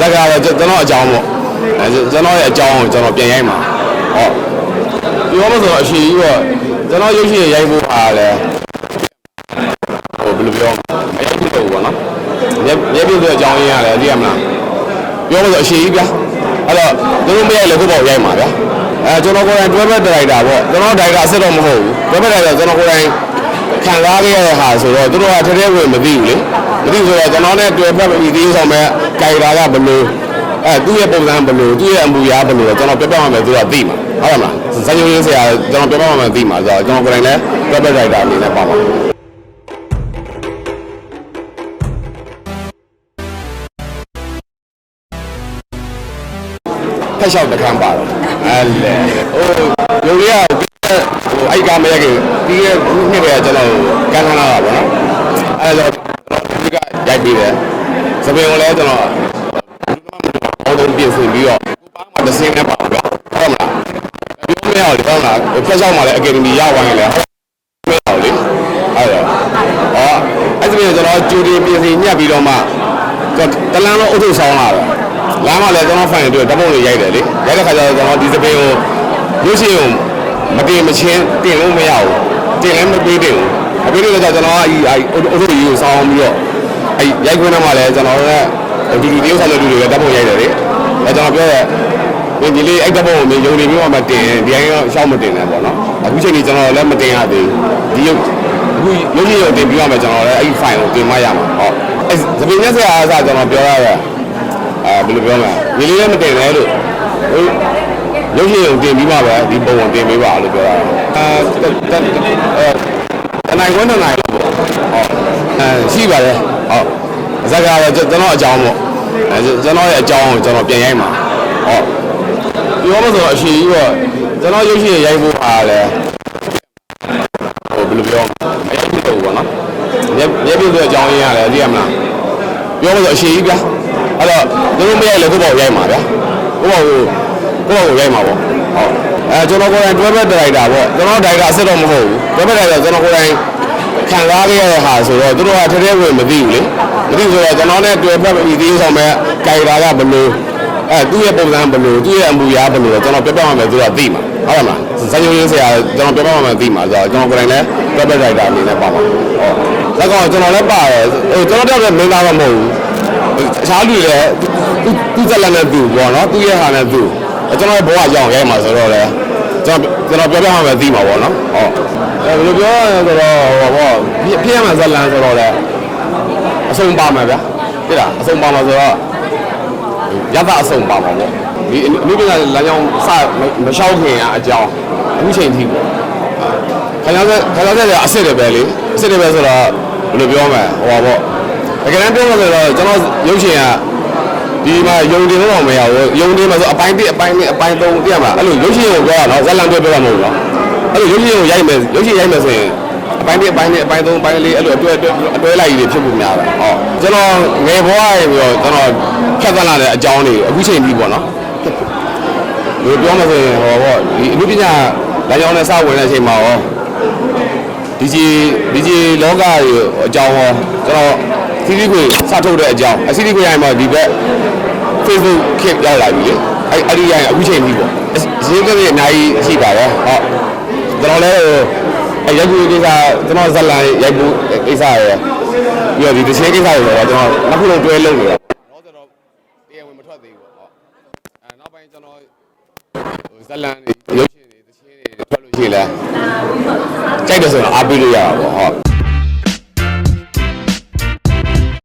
ဇက်ကတော့ကျွန်တော်အကြောင်းပေါ့အဲကျွန်တော်ရဲ့အကြောင်းကိုကျွန်တော်ပြန်ရိုက်မှာဟောပြောမဆိုအရှိကြီးပေါ့ကျွန်တော်ရုပ်ရှင်ရိုက်ဖို့အားလဲဟိုဘယ်လိုပြောအရင်ဖြစ်တော့ဘောနော်မျက်မျက်ပြည့်တဲ့အကြောင်းရင်းရတယ်သိရမလားပြောမဆိုအရှိကြီးဗျာအဲ့တော့သူတို့မရိုက်လည်းကိုပေါ့ရိုက်မှာဗျာအဲကျွန်တော်ကိုယ်တိုင်တွဲဘက်ဒါရိုက်တာပေါ့ကျွန်တော်ဒါရိုက်တာအစ်စ်တော့မဟုတ်ဘူးတွဲဘက်ဒါရိုက်တာကျွန်တော်ကိုယ်တိုင်ခံစားခဲ့ရတဲ့ဟာဆိုတော့သူတို့ကထဲထဲဝင်မသိဘူးလေ မသိဘူးဆိုတော့ကျွန်တော်နဲ့တွေ့ဖက်ပြီးဒီဆောင်မဲ့ကြိုက်တာကဘယ်လိုအဲသူ့ရဲ့ပုံစံဘယ်လိုသူ့ရဲ့အမူအရာဘယ်လိုလဲကျွန်တော်ပြပြမှမယ်သူကသိမှာဟုတ်လားမလားဇာတ်ရုံရင်းဆရာကျွန်တော်ပြပြမှမယ်သိမှာဆိုတော့ကျွန်တော်ကိုယ်တိုင်လည်းတွဲဘက်ဒါရိုက်တာအနေနဲ့ပါပါဖက်လျှောက်တခမ်းပါတော့အဲ့လေဟိုရုပ်ရည်ကဟိုအဲ့ကမရခင်ပြီးရဲ့နှစ်ကကျွန်တော်ကန်ခန်းလာတာပေါ့နော်အဲ့တော့ဒီက ရိုက်ပြီးတယ်စပင်ကိုလည်းကျွန်တော်အော်တော့ပြင်ဆင်ပြီးတော့ကိုပါမှတစ်စင်းနဲ့ပါဗျဟုတ်မလားပြောမရဘူးဟုတ်လားဖက်လျှောက်မှလည်းအကယ်ဒမီရဝိုင်းလေဟုတ်မရဘူးလေအဲ့တော့အော်အဲ့ဒီကျွန်တော်ဂျူဒီပြင်ဆင်ညက်ပြီးတော့မှတလန်းလုံးအုပ်ထုပ်ဆောင်လာတယ်လမ်းမှာလည်းကျွန်တော်ဖိုင်တွေဓာတ်ပုံတွေရိုက်တယ်လေရိုက်တဲ့ခါကျတော့ကျွန်တော်ဒီစပင်ကိုရုပ်ရှင်ကိုမတင်မချင်းတင်လို့မရဘူးတင်လည်းမပေးတင်ဘူးအပေးလို့လည်းကျွန်တော်ကအဲ့အုပ်ထုပ်ကြီးကိုဆောင်းပြီးတော့ အဲ့ရိုက်ခွင့်ထဲမှာလည်းကျွန်တော်လည်းဒီဒီတရုပ်ဆောင်တဲ့လူတွေလည်းဓာတ်ပုံရိုက်တယ်လေအဲကျွန်တော်ပြောရဲမင်းဒီလေးအဲ့ဓာတ်ပုံကိုမင်းယုံနေပြီးမှမတင်ဒီအိုင်းတော့ရှောက်မတင်နဲ့ပေါ့နော်အခုချိန်ကြီးကျွန်တော်လည်းမတင်ရသေးဘူးဒီရုပ်အခုရုပ်ရှင်ရုပ်တင်ပြီးမှကျွန်တော်လည်းအဲ့ဒီ file ကိုတင်မရမှာဟုတ်အဲ့သပင်းရက်ဆရာအားစကျွန်တော်ပြောရရဲအဲဘယ်လိုပြောမလဲဒီလေးလည်းမတင်နဲ့လို့ဟိုရုပ်ရှင်ရုံတင်ပြီးမှပဲဒီပုံဝင်တင်ပေးပါလို့ပြောတာအဲ တနိုင်ခွန်းတနိုင်လို့ပေါ့ဟုတ်အဲရှိပါတယ်ဟုတ်ဇက်ကတော့ကျွန်တော်အကြောင်းပေါ့အဲကျွန်တော်ရဲ့အကြောင်းကိုကျွန်တော်ပြန်ရိုက်မှာဟုတ်ပြောမဆိုအရှိကြီးပေါ့ကျွန်တော်ရုပ်ရှင်ရိုက်ဖို့အားလဲဟိုဘယ်လိုပြောအရင်ဖြစ်တော့ဘောနော်မျက်မျက်ပြည့်တဲ့အကြောင်းရင်းရတယ်သိရမလားပြောမဆိုအရှိကြီးဗျာအဲ့တော့သူတို့မရိုက်လည်းကိုယ့်ဘောက်ရိုက်မှာဗျာကိုယ့်ဘောက်ကိုကိုယ့်ဘောက်ကိုရိုက်မှာပေါ့ဟုတ် အဲကျွန်တော်ကိုယ်တိုင်တွဲဘက်ဒါရိုက်တာပေါ့ကျွန်တော်ဒါရိုက်တာအစ်စ်တော့မဟုတ်ဘူးတွဲဘက်ဒါရိုက်တာကျွန်တော်ကိုယ်တိုင်ခံစားခဲ့ရတဲ့ဟာဆိုတော့သူတို့ကထဲထဲဝင်မသိဘူးလေမသိဘူးဆိုတော့ကျွန်တော်နဲ့တွေ့ဖက်ပြီးဒီဆောင်မဲ့ကြိုက်တာကဘယ်လိုအဲသူ့ရဲ့ပုံစံဘယ်လိုသူ့ရဲ့အမူအရာဘယ်လိုလဲကျွန်တော်ပြပြမှမယ်သူကသိမှာဟုတ်လားမလားဇာတ်ရုံရင်းဆရာကျွန်တော်ပြပြမှမယ်သိမှာဆိုတော့ကျွန်တော်ကိုယ်တိုင်လည်းတွဲဘက်ဒါရိုက်တာအနေနဲ့ပါပါဟုတ်ဇာတ်ကောင်ကျွန်တော်လည်းပါတယ်ဟိုကျွန်တော်တက်တဲ့မင်းသားတော့မဟုတ်ဘူးအခြားလူတွေလည်းသူသူဇက်လက်နဲ့သူပေါ့နော်သူ့ရဲ့ဟာနဲ့သူ ကျွန်တော်ရဲ့ဘဝရောက်ရိုက်မှာဆိုတော့လေကျွန်တော်ကျွန်တော်ပြောပြမှမယ်သိမှာပေါ့နော်ဟုတ်အဲဘယ်လိုပြောရလဲဆိုတော့ဟောပေါ့ဖြစ်ရမှာဇက်လန်ဆိုတော့လေအဆုံးပါမှာဗျာတိလားအဆုံးပါမှာဆိုတော့ရသအဆုံးပါမှာပေါ့ဒီအနုပညာလမ်းကြောင်းစမလျှောက်ခင်အကြောင်းအခုချိန်ထိပေါ့ခဏဆက်ခဏဆက်ရအစ်စ်တယ်ပဲလေအစ်စ်တယ်ပဲဆိုတော့ဘယ်လိုပြောမလဲဟောပေါ့တကယ်တမ်းပြောမှဆိုတော့ကျွန်တော်ရုပ်ရှင်က ဒီမှာယုံတင်တော့မရဘူးယုံတင်မှာဆိုအပိုင်းတစ်အပိုင်းနှစ်အပိုင်းသုံးသိရမှာအဲ့လိုရုပ်ရှင်ကိုပြောရတော့ဇက်လန်ပြောပြောမှာမဟုတ်ဘူးနော်အဲ့လိုရုပ်ရှင်ကိုရိုက်မယ်ရုပ်ရှင်ရိုက်မယ်ဆိုရင်အပိုင်းတစ်အပိုင်းနှစ်အပိုင်းသုံးအပိုင်းလေးအဲ့လိုအတွဲအတွဲလိုက်ရည်ဖြစ်ဖို့များတယ်ဟောကျွန်တော်ငယ်ဘဝရေပြီးတော့ကျွန်တော်ဖြတ်သန်းလာတဲ့အကြောင်းတွေအခုချိန်ပြီးပေါ့နော်ဒီပြောမှဆိုရင်ဟောပေါ့ဒီအမှုပညာလမ်းကြောင်းနဲ့စဝင်တဲ့အချိန်မှာဟောဒီကြီးဒီကြီးလောကကြီးအကြောင်းဟောကျွန်တော် စီရီခွေစထုတ်တဲ့အကြောင်းအစီရီခွေရိုင်းမှာဒီဘက် Facebook ခေတ်ရောက်လာပြီလေအဲ့အဲ့ဒီရိုင်းအခုချိန်ပြီးပေါ့ဈေးကလေးအများကြီးရှိပါတယ်ဟောကျွန်တော်လည်းအဲ့ရိုက်ကူကိစ္စကျွန်တော်ဇက်လန်ရိုက်ကူကိစ္စရယ်ပြီးတော့ဒီတစ်ချင်းကိစ္စတွေတော့ကျွန်တော်နောက်ခုလုံးတွဲလုပ်နေတာတော့ဆိုတော့တရားဝင်မထွက်သေးဘူးပေါ့ဟောအဲနောက်ပိုင်းကျွန်တော်ဟိုဇက်လန်ရုပ်ရှင်တွေတစ်ချင်းတွေထွက်လို့ရှိရင်လည်းကြိုက်တယ်ဆိုတော့အားပေးလို့ရတာပေါ့ဟော